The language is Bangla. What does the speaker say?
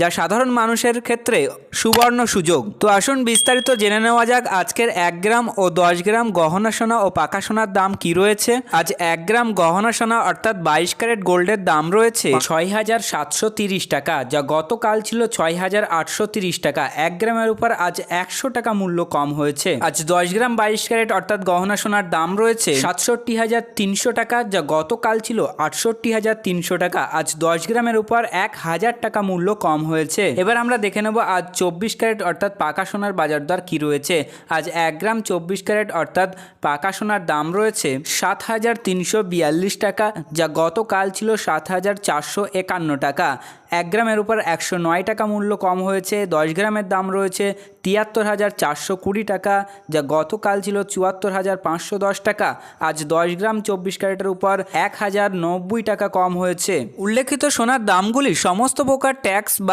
যা সাধারণ মানুষের ক্ষেত্রে সুবর্ণ সুযোগ। তো আসুন বিস্তারিত জেনে নেওয়া যাক আজকের এক গ্রাম ও দশ গ্রাম গহনা সোনা ও পাকা সোনার দাম কি রয়েছে। আজ এক গ্রাম গহনা সোনা অর্থাৎ বাইশ ক্যারেট গোল্ডের দাম রয়েছে ছয় হাজার সাতশো তিরিশ টাকা, যা গতকাল ছিল ছয় হাজার আটশো তিরিশ টাকা। এক গ্রামের উপর আজ একশো টাকা মূল্য কম হয়েছে। আজ দশ গ্রাম বাইশ ক্যারেট অর্থাৎ গহনা সোনার দাম রয়েছে সাতষট্টি হাজার তিনশো টাকা, যা গতকাল ছিল আটষট্টি হাজার তিনশো টাকা। আজ দশ গ্রামের উপর এক হাজার টাকা মূল্য কম হয়েছে। এবার আমরা দেখে নেব আজ চব্বিশ ক্যারেট অর্থাৎ পাকা সোনার বাজার দর কী রয়েছে। আজ এক গ্রাম চব্বিশ ক্যারেট অর্থাৎ পাকা সোনার দাম রয়েছে সাত হাজার তিনশো বিয়াল্লিশ টাকা, যা গতকাল ছিল সাত হাজার চারশো একান্ন টাকা। এক গ্রামের উপর একশো নয় টাকা মূল্য কম হয়েছে, দশ গ্রামের দাম রয়েছে তিয়াত্তর হাজার চারশো কুড়ি টাকা, যা গতকাল ছিল চুয়াত্তর হাজার পাঁচশো দশ টাকা। আজ দশ গ্রাম চব্বিশ ক্যারেটের উপর এক হাজার নব্বই টাকা কম হয়েছে। উল্লেখিত সোনার দামগুলি সমস্ত প্রকার ট্যাক্স